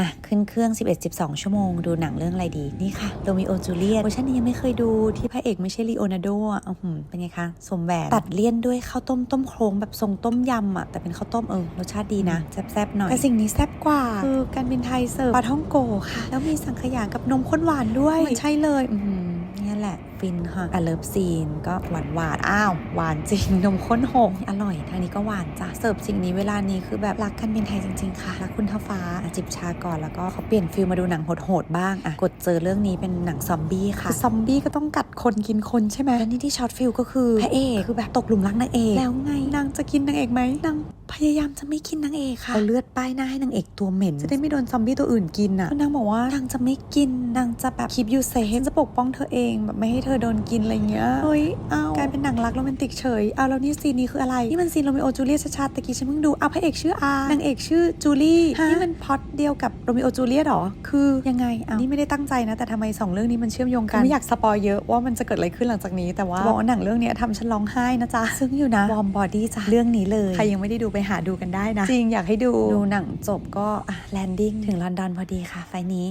มาขึ้นเครื่อง 11-12 ชั่วโมง ดูหนังเรื่องอะไรดี นี่ค่ะโรมิโอจูเลียตเวอร์ชันนี้ยังไม่เคยดูที่พระเอกไม่ใช่ลีโอนาร์โดอะอื้อหือเป็นไงคะสมแหวนตัดเลี่ยนด้วยข้าวต้มต้มโครงแบบทรงต้มยำอะแต่เป็นข้าวต้มเออรสชาติดีนะแซ่บๆหน่อยแต่สิ่งนี้แซ่บกว่า คือการบินไทยเสิร์ฟปลาท่องโกค่ะ แล้วมีสังขยากับนมข้นหวานด้วยมันใช่เลย อือหือเนี่ยแหละ ฟินค่ะแต่เลิฟซีนก็หวานหวานๆอ้าว หวานจริงนมข้นหงอร่อยทางนี้ก็หวานจ้ะเสิร์ฟสิ่งนี้เวลานี้คือแบบรักกันเป็นไทยจริง ๆ ค่ะรักคุณท้าฟ้าอะจิบชาก่อนแล้วก็เขาเปลี่ยนฟิลมาดูหนังโหดๆบ้างอะกดเจอเรื่องนี้เป็นหนังซอมบี้ค่ะคือซอมบี้ก็ต้องกัดคนกินคนใช่ไหมแล้วนี่ที่ช็อตฟิลก็คือพระเอกคือแบบตกหลุมรักนางเอกแล้วไงนางจะกินนางเอกไหมนางพยายามจะไม่กินนางเอกค่ะเอาเลือดป้ายหน้าให้นางเอกตัวเหม็น จะได้ไม่โดนซอมบี้ตัวอื่นกินอะนางบอกว่านางจะไม่กินนางจะแบบคีบยูเซฟจะปกป้องเธอเองแบบไม่ให้เธอโดนกินอะไรเงี้ยเฮ้ยเอากลายเป็นหนังรักโรแมนติกเฉยเอาแล้วนี่ซีนนี้คืออะไรนี่มันซีนโรมิโอจูเลียตชัดๆตะกี้ฉันเพิ่งดูเอาพระเอกชื่ออานางเอกชื่อจูลี่นี่มันพล็อตเดียวกับโรมิโอจูเลียตหรอคือยังไงเอานี่ไม่ได้ตั้งใจนะ แต่ทำไมสองเรื่องนี้มันเชื่อมโยงกันไม่อยากสปอยเยอะว่ามันจะเกิดอะไรขึ้นหลังจากนี้แต่ว่าจะบอกว่าหนังเรื่องเนี้ยทำฉันร้องไห้นะจ๊ะซึ่งอยู่นะวอร์มบอดี้จ้ะเรื่องนี้เลยใครยังไม่ได้ดูไปหาดูกันได้นะ จริงอยากให้ดูดูหนังจบก็แลนดิ้งถึงลอนดอนพอดีค่ะไฟล์นี้